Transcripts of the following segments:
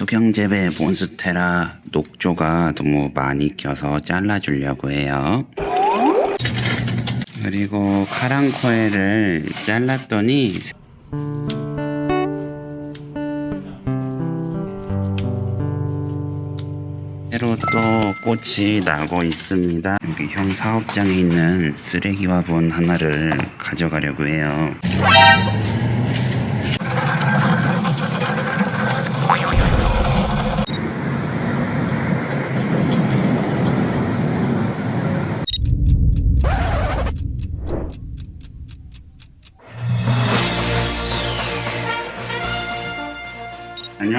수경재배 몬스테라 녹조가 너무 많이 껴서 잘라주려고 해요. 그리고 카랑코에를 잘랐더니 새로 또 꽃이 나고 있습니다. 여기 형 사업장에 있는 쓰레기 화분 하나를 가져가려고 해요.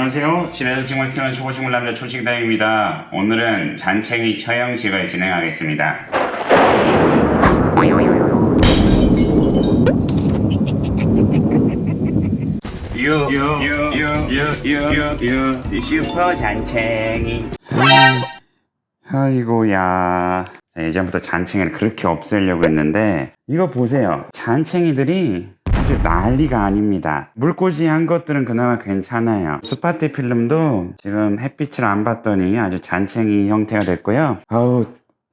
안녕하세요. 집에서 식물 키우는 초보식물 남자 초식당입니다. 오늘은 잔챙이 처형식을 진행하겠습니다. 유유유유유유 슈퍼 잔챙이. 아이고야. 예전부터 잔챙이를 그렇게 없애려고 했는데 이거 보세요. 잔챙이들이 아주 난리가 아닙니다. 물꽂이 한 것들은 그나마 괜찮아요. 스파티 필름도 지금 햇빛을 안 봤더니 아주 잔챙이 형태가 됐고요. 아우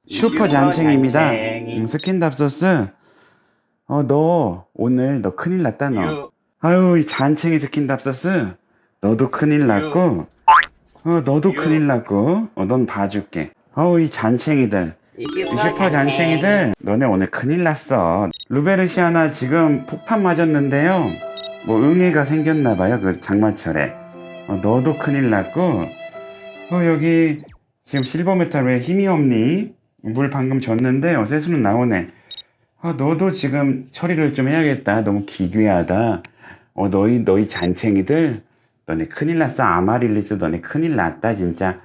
슈퍼 잔챙이입니다. 음, 스킨답소스. 어 너 오늘 너 큰일 났다 너. 아유 이 잔챙이 스킨답소스. 너도 큰일 났고. 어 너도 큰일 났고. 어 넌 봐줄게. 어우 이 잔챙이들. 이 슈퍼 잔챙이들 너네 오늘 큰일 났어 루베르시아나 지금 폭탄 맞았는데요. 뭐 응애가 생겼나 봐요. 그 장마철에. 어, 너도 큰일 났고. 어 여기 지금 실버메탈 왜 힘이 없니? 물 방금 줬는데 어 세수는 나오네. 어 너도 지금 처리를 좀 해야겠다. 너무 기괴하다. 어 너희 너희 잔챙이들. 너네 큰일 났어. 아마릴리스 너네 큰일 났다 진짜.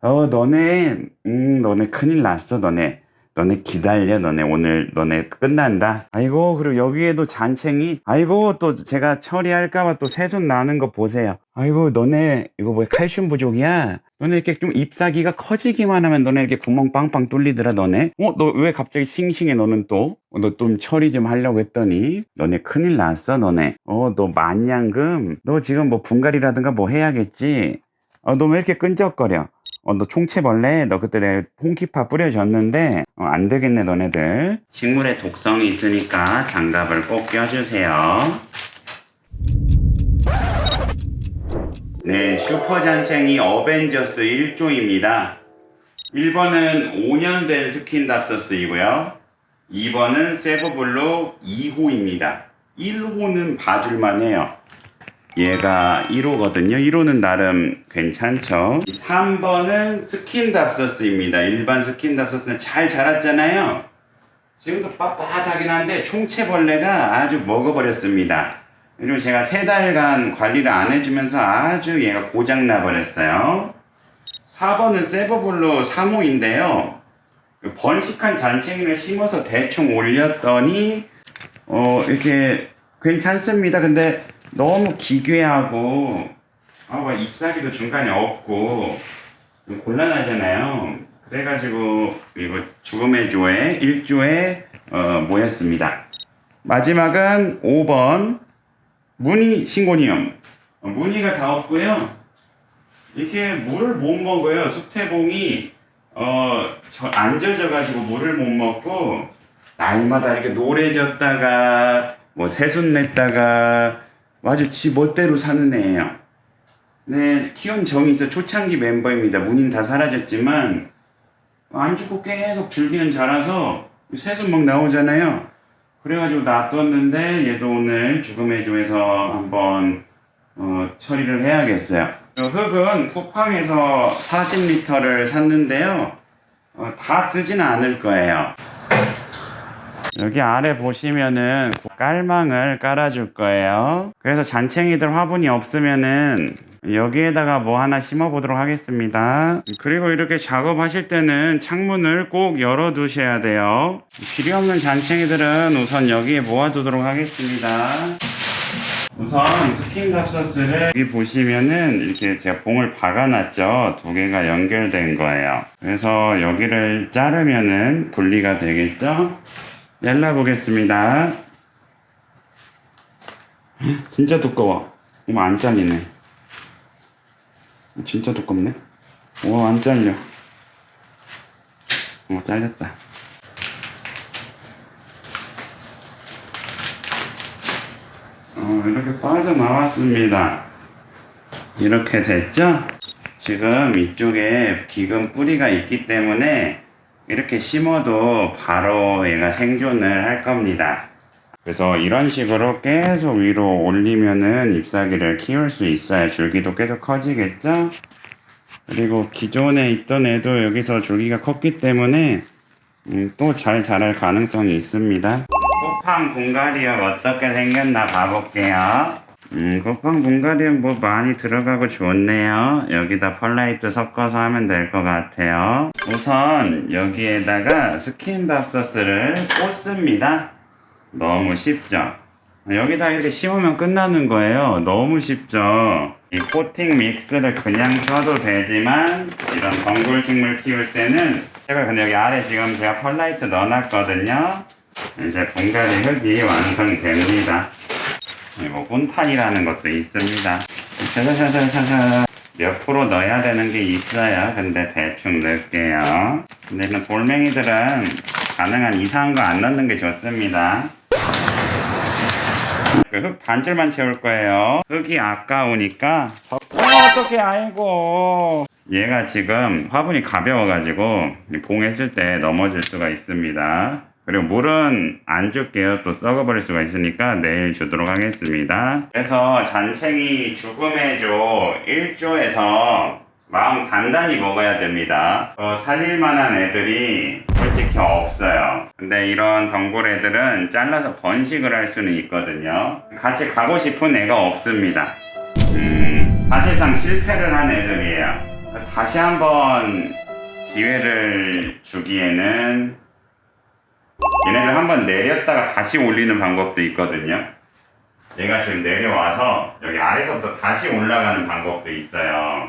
어, 너네, 음, 너네 큰일 났어, 너네. 너네 기다려, 너네. 오늘, 너네 끝난다. 아이고, 그리고 여기에도 잔챙이. 아이고, 또 제가 처리할까봐 또 새손 나는 거 보세요. 아이고, 너네, 이거 뭐야, 칼슘 부족이야? 너네 이렇게 좀 잎사귀가 커지기만 하면 너네 이렇게 구멍 빵빵 뚫리더라, 너네? 어, 너 왜 갑자기 싱싱해, 너는 또? 어, 너좀 처리 좀 하려고 했더니, 너네 큰일 났어, 너네. 어, 너 만냥금. 너 지금 뭐 분갈이라든가 뭐 해야겠지? 어, 너 왜 이렇게 끈적거려? 어, 너 총체벌레? 너 그때 내 홍키파 뿌려줬는데, 어, 안 되겠네, 너네들. 식물에 독성이 있으니까 장갑을 꼭 껴주세요. 네, 슈퍼잔챙이 어벤져스 1조입니다. 1번은 5년 된 스킨답서스이고요. 2번은 세버블루 2호입니다. 1호는 봐줄만 해요. 얘가 1호거든요. 1호는 나름 괜찮죠. 3번은 스킨답서스입니다. 일반 스킨답서스는 잘 자랐잖아요. 지금도 빳빳하긴 한데 총체벌레가 아주 먹어버렸습니다. 그리고 제가 세 달간 관리를 안 해주면서 아주 얘가 고장나 버렸어요. 4번은 세버블루 3호인데요. 번식한 잔챙이를 심어서 대충 올렸더니 어 이렇게 괜찮습니다. 근데 너무 기괴하고 아막 잎사귀도 중간에 없고 좀 곤란하잖아요. 그래가지고 이거 죽음의 조에 1조에 어, 모였습니다. 마지막은 5번 무늬 신고니움 어, 무늬가 다 없고요. 이렇게 물을 못 먹어요. 숲태봉이 어, 저, 안 젖어가지고 물을 못 먹고 날마다 이렇게 노래졌다가 뭐 새순 냈다가 아주 지 멋대로 사는 애예요. 네, 키운 정이 있어 초창기 멤버입니다. 무늬는 다 사라졌지만 안 죽고 계속 줄기는 자라서 새순 막 나오잖아요. 그래가지고 놔뒀는데 얘도 오늘 죽음의 조에서 한번 어, 처리를 해야겠어요. 이 흙은 쿠팡에서 40리터를 샀는데요. 어, 다 쓰지는 않을 거예요. 여기 아래 보시면은 깔망을 깔아줄 거예요. 그래서 잔챙이들 화분이 없으면은 여기에다가 뭐 하나 심어 보도록 하겠습니다. 그리고 이렇게 작업하실 때는 창문을 꼭 열어 두셔야 돼요. 필요 없는 잔챙이들은 우선 여기에 모아두도록 하겠습니다. 우선 스킨 갑서스를 여기 보시면은 이렇게 제가 봉을 박아놨죠. 두 개가 연결된 거예요. 그래서 여기를 자르면은 분리가 되겠죠. 잘라보겠습니다. 진짜 두꺼워. 이거 안 잘리네. 진짜 두껍네. 와, 안 잘려. 어, 잘렸다. 어, 이렇게 빠져나왔습니다. 이렇게 됐죠? 지금 이쪽에 기금 뿌리가 있기 때문에 이렇게 심어도 바로 얘가 생존을 할 겁니다. 그래서 이런 식으로 계속 위로 올리면은 잎사귀를 키울 수 있어요. 줄기도 계속 커지겠죠? 그리고 기존에 있던 애도 여기서 줄기가 컸기 때문에 음, 또 잘 자랄 가능성이 있습니다. 쿠팡 분갈이형 어떻게 생겼나 봐볼게요. 음, 쿠팡 분갈이형 뭐 많이 들어가고 좋네요. 여기다 펄라이트 섞어서 하면 될 것 같아요. 우선 여기에다가 스킨답서스를 꽂습니다. 너무 쉽죠? 여기다 이렇게 심으면 끝나는 거예요. 너무 쉽죠? 이 코팅 믹스를 그냥 써도 되지만 이런 덩굴 식물 키울 때는 제가 근데 여기 아래 지금 제가 펄라이트 넣어놨거든요. 이제 분갈이 흙이 완성됩니다. 그리고 혼탄이라는 것도 있습니다. 몇 프로 넣어야 되는 게 있어요. 근데 대충 넣을게요. 근데 이런 돌멩이들은 가능한 이상한 거 안 넣는 게 좋습니다. 그흙 반줄만 채울 거예요. 흙이 아까우니까. 어, 어떡해, 아이고. 얘가 지금 화분이 가벼워가지고 봉했을 때 넘어질 수가 있습니다. 그리고 물은 안 줄게요. 또 썩어버릴 수가 있으니까 내일 주도록 하겠습니다. 그래서 잔챙이 죽음의 조 1조에서 마음 단단히 먹어야 됩니다. 어, 살릴 만한 애들이 솔직히 없어요. 근데 이런 덩굴 애들은 잘라서 번식을 할 수는 있거든요. 같이 가고 싶은 애가 없습니다. 음, 사실상 실패를 한 애들이에요. 다시 한번 기회를 주기에는 얘네들 한번 내렸다가 다시 올리는 방법도 있거든요. 얘가 지금 내려와서 여기 아래서부터 다시 올라가는 방법도 있어요.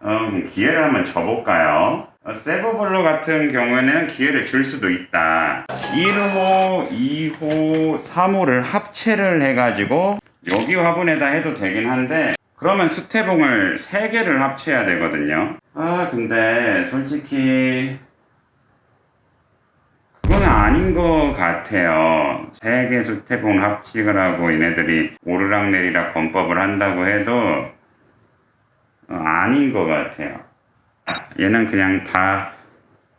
어, 기회를 한번 줘볼까요? 어, 세버블로 같은 경우에는 기회를 줄 수도 있다. 1호, 2호, 3호를 합체를 해가지고 여기 화분에다 해도 되긴 한데 그러면 스테봉을 3개를 합쳐야 되거든요. 아 근데 솔직히 그건 아닌 것 같아요. 세개 스테봉 합치를 하고 얘네들이 오르락내리락 권법을 한다고 해도 어, 아닌 것 같아요. 얘는 그냥 다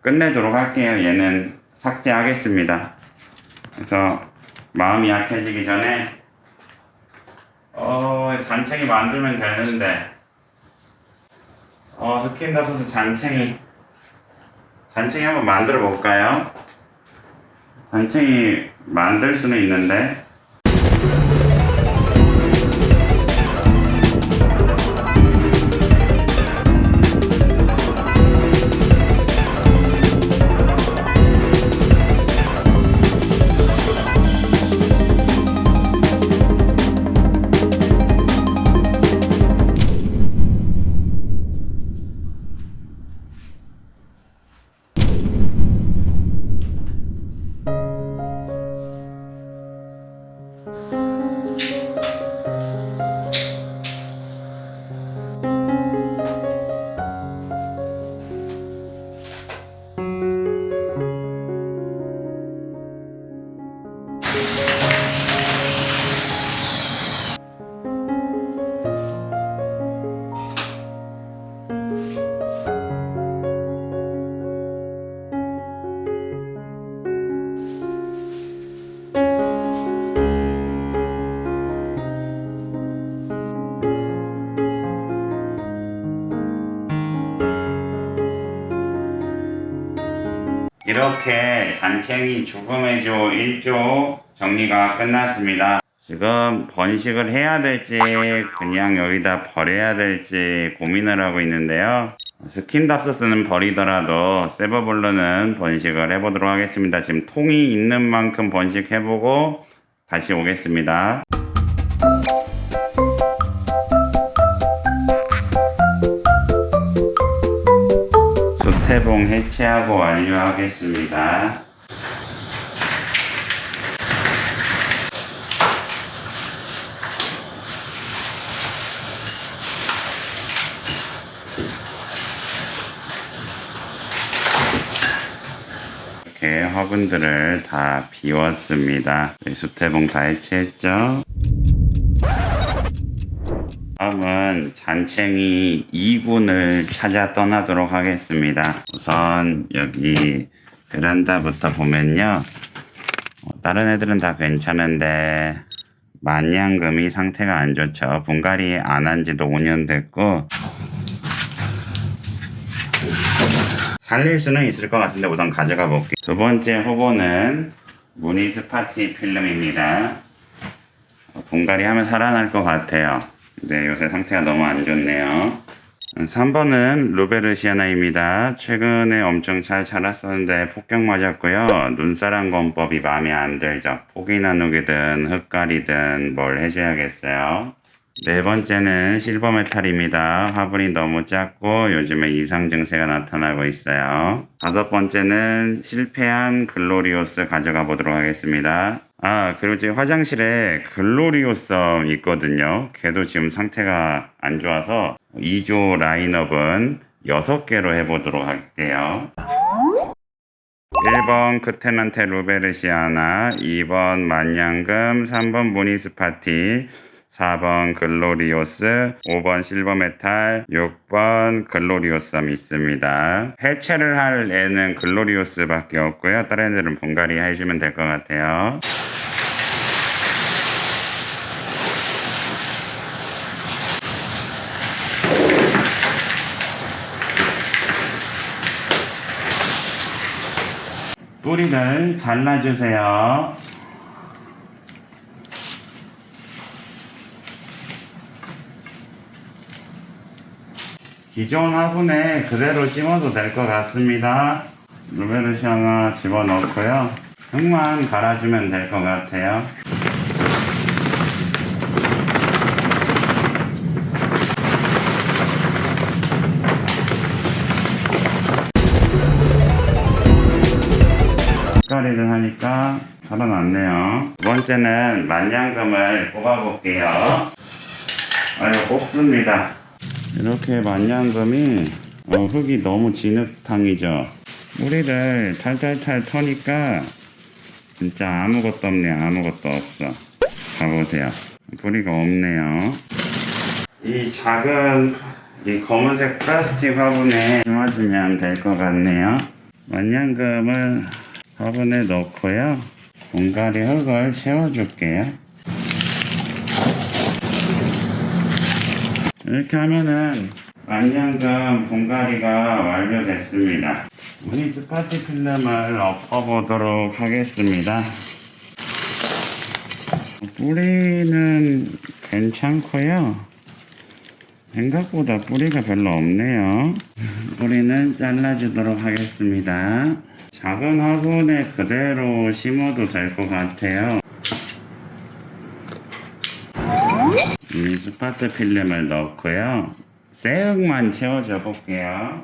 끝내도록 할게요. 얘는 삭제하겠습니다. 그래서 마음이 약해지기 전에 어 잔챙이 만들면 되는데 어 스킨 다프스 잔챙이 잔챙이 한번 만들어 볼까요? 잔챙이 만들 수는 있는데 이렇게 잔챙이 죽음의 조 1조 정리가 끝났습니다. 지금 번식을 해야 될지 그냥 여기다 버려야 될지 고민을 하고 있는데요. 스킨답서스는 버리더라도 세버블루는 번식을 해보도록 하겠습니다. 지금 통이 있는 만큼 번식해보고 다시 오겠습니다. 조태봉 해체하고 완료하겠습니다. 이렇게 화분들을 다 비웠습니다. 네, 수태봉 다 해체했죠? 다음은 잔챙이 2군을 찾아 떠나도록 하겠습니다. 우선 여기 베란다부터 보면요. 어, 다른 애들은 다 괜찮은데 만냥금이 상태가 안 좋죠. 분갈이 안 한 지도 5년 됐고 살릴 수는 있을 것 같은데 우선 가져가 볼게요. 두 번째 후보는 무니스파티 필름입니다. 어, 분갈이 하면 살아날 것 같아요. 근데 요새 상태가 너무 안 좋네요. 3번은 루베르시아나입니다. 최근에 엄청 잘 자랐었는데 폭격 맞았고요. 눈사람 건법이 마음에 안 들죠. 포기 나누기든 흙가리든 뭘 해줘야겠어요. 네 번째는 실버 메탈입니다. 화분이 너무 작고 요즘에 이상 증세가 나타나고 있어요. 다섯 번째는 실패한 글로리오스 가져가 보도록 하겠습니다. 아, 그리고 지금 화장실에 글로리오썸 있거든요. 걔도 지금 상태가 안 좋아서 2조 라인업은 6개로 해보도록 할게요. 1번 크테난테 루베르시아나, 2번 만냥금, 3번 무니스파티, 4번 글로리오스, 5번 실버메탈, 6번 글로리오썸 있습니다. 해체를 할 애는 글로리오스밖에 없고요. 다른 애들은 분갈이 해주면 될 것 같아요. 뿌리를 잘라주세요. 기존 화분에 그대로 심어도 될 것 같습니다. 루베르시 하나 집어넣고요. 흙만 갈아주면 될 것 같아요. 색깔이를 하니까 살아났네요. 두 번째는 만냥금을 뽑아볼게요. 아유, 뽑습니다. 이렇게 만냥금이 어, 흙이 너무 진흙탕이죠. 뿌리를 탈탈탈 터니까 진짜 아무것도 없네요. 아무것도 없어. 가보세요. 뿌리가 없네요. 이 작은 이 검은색 플라스틱 화분에 심어주면 될 것 같네요. 만냥금을 화분에 넣고요. 공갈이 흙을 채워줄게요. 이렇게 하면은 만년금 분갈이가 완료됐습니다. 우리 스파티 필름을 엎어보도록 하겠습니다. 뿌리는 괜찮고요. 생각보다 뿌리가 별로 없네요. 뿌리는 잘라주도록 하겠습니다. 작은 화분에 그대로 심어도 될 것 같아요. 이 스파트 필름을 넣고요. 새흙만 채워줘 볼게요.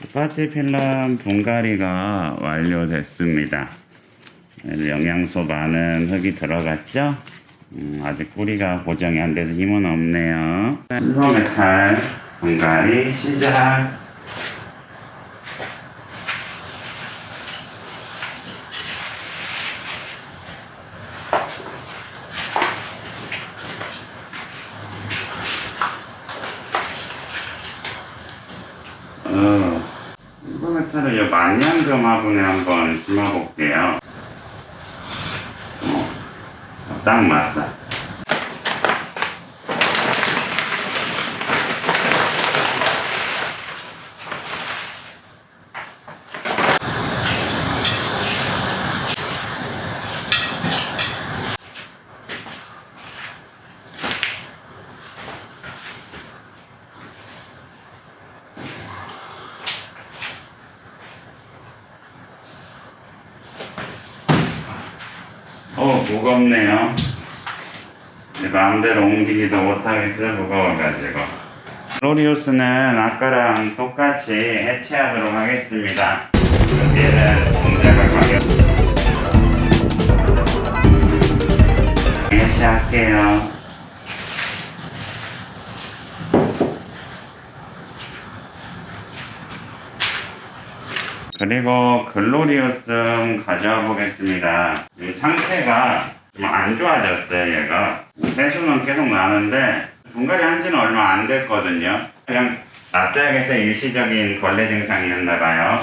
스파트 필름 분갈이가 완료됐습니다. 영양소 많은 흙이 들어갔죠? 음, 아직 뿌리가 고정이 안 돼서 힘은 없네요. 실버메탈 분갈이 시작! 어, 실버메탈을 이 만년금 화분에 한번 심어볼게요. 어, 딱 맞다. 어, 무겁네요. 내 마음대로 옮기지도 못하겠어, 무거워가지고. 로리우스는 아까랑 똑같이 해체하도록 하겠습니다. 얘는 공자가 가격. 해체할게요. 그리고 글로리우스 가져와 보겠습니다. 이 상태가 좀 안 좋아졌어요, 얘가. 세수는 계속 나는데, 분갈이 한 지는 얼마 안 됐거든요. 그냥 놔둬야겠어 일시적인 벌레 증상이었나 봐요.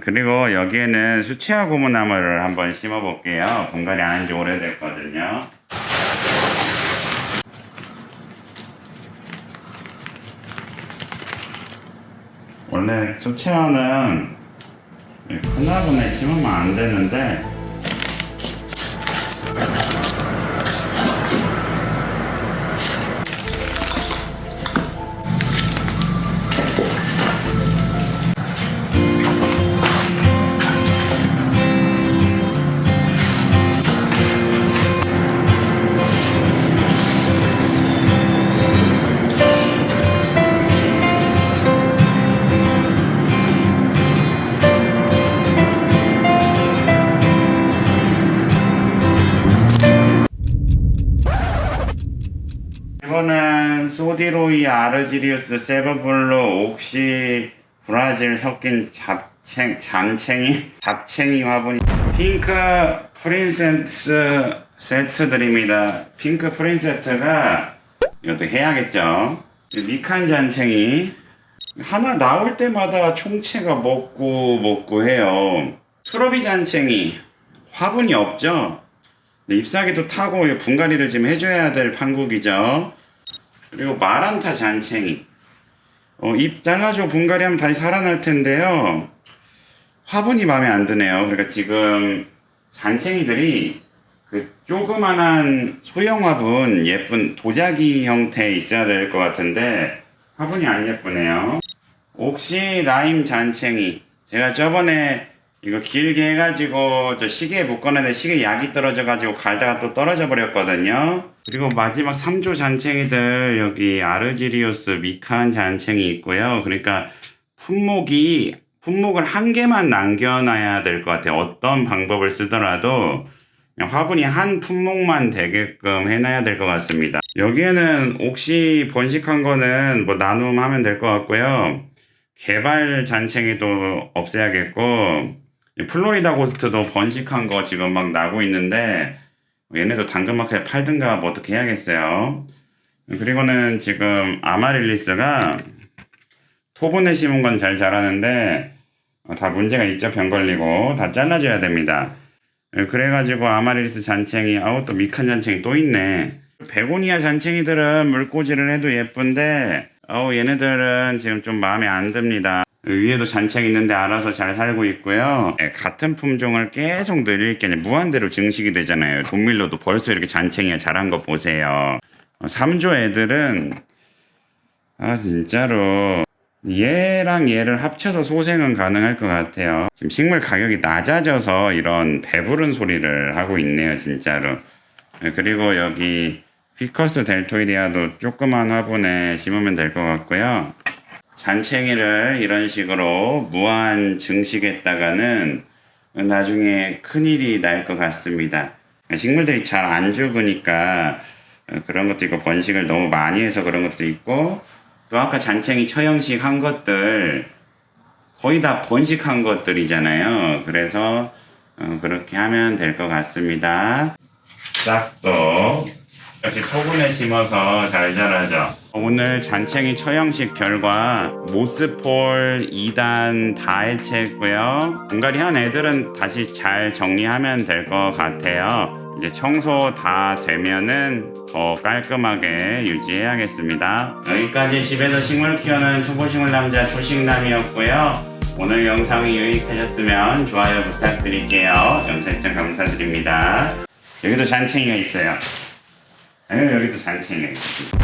그리고 여기에는 수치화 고무나무를 한번 심어 볼게요. 분갈이 안 한 지 오래됐거든요. 원래 수채화는 큰 화분에 심으면 안 되는데 소디로이 아르지리우스 세버블로 옥시 브라질 섞인 잡챙 잔챙이 잡챙이 화분이 핑크 프린세스 세트들입니다. 핑크 프린세트가 이것도 해야겠죠. 이 미칸 잔챙이 하나 나올 때마다 총체가 먹고 먹고 해요. 트로비 잔챙이 화분이 없죠. 네, 잎사귀도 타고 이 분갈이를 지금 해줘야 될 판국이죠. 그리고 마란타 잔챙이. 어, 잎 잘라주고 분갈이 하면 다시 살아날 텐데요. 화분이 마음에 안 드네요. 그러니까 지금 잔챙이들이 그 조그만한 소형 화분 예쁜 도자기 형태 있어야 될 것 같은데 화분이 안 예쁘네요. 옥시 라임 잔챙이. 제가 저번에 이거 길게 해가지고 저 시계에 묶어놨는데 시계 약이 떨어져가지고 갈다가 또 떨어져 버렸거든요. 그리고 마지막 3조 잔챙이들 여기 아르지리우스 미칸 잔챙이 있고요. 그러니까 품목이 품목을 한 개만 남겨놔야 될 것 같아요. 어떤 방법을 쓰더라도 화분이 한 품목만 되게끔 해놔야 될 것 같습니다. 여기에는 옥시 번식한 거는 뭐 나눔하면 될 것 같고요. 개발 잔챙이도 없애야겠고 이 플로리다 고스트도 번식한 거 지금 막 나고 있는데 얘네도 당근마켓에 팔든가 뭐 어떻게 해야겠어요. 그리고는 지금 아마릴리스가 토분에 심은 건 잘 자라는데 어, 다 문제가 있죠 병 걸리고 다 잘라줘야 됩니다. 예, 그래가지고 아마릴리스 잔챙이 아우 또 미칸 잔챙이 또 있네. 베고니아 잔챙이들은 물꽂이를 해도 예쁜데 어우 얘네들은 지금 좀 마음에 안 듭니다. 위에도 잔챙이 있는데 알아서 잘 살고 있고요. 예, 같은 품종을 계속 늘릴 게 무한대로 증식이 되잖아요. 돈밀로도 벌써 이렇게 잔챙이가 자란 거 보세요. 어, 3조 애들은 아 진짜로 얘랑 얘를 합쳐서 소생은 가능할 것 같아요. 지금 식물 가격이 낮아져서 이런 배부른 소리를 하고 있네요, 진짜로. 예, 그리고 여기 피커스 델토이디아도 조그만 화분에 심으면 될 것 같고요. 잔챙이를 이런 식으로 무한 증식했다가는 나중에 큰일이 날 것 같습니다. 식물들이 잘 안 죽으니까 그런 것도 있고 번식을 너무 많이 해서 그런 것도 있고 또 아까 잔챙이 처형식 한 것들 거의 다 번식한 것들이잖아요. 그래서 어, 그렇게 하면 될 것 같습니다. 싹도 역시 토분에 심어서 잘 자라죠. 오늘 잔챙이 처형식 결과 모스폴 2단 다 해체했고요. 분갈이 한 애들은 다시 잘 정리하면 될 것 같아요. 이제 청소 다 되면은 더 깔끔하게 유지해야겠습니다. 여기까지 집에서 식물 키우는 초보식물 남자 초식남이었고요. 오늘 영상이 유익하셨으면 좋아요 부탁드릴게요. 영상 시청 감사드립니다. 여기도 잔챙이가 있어요. 아유, 여기도 잔챙이가 있어요.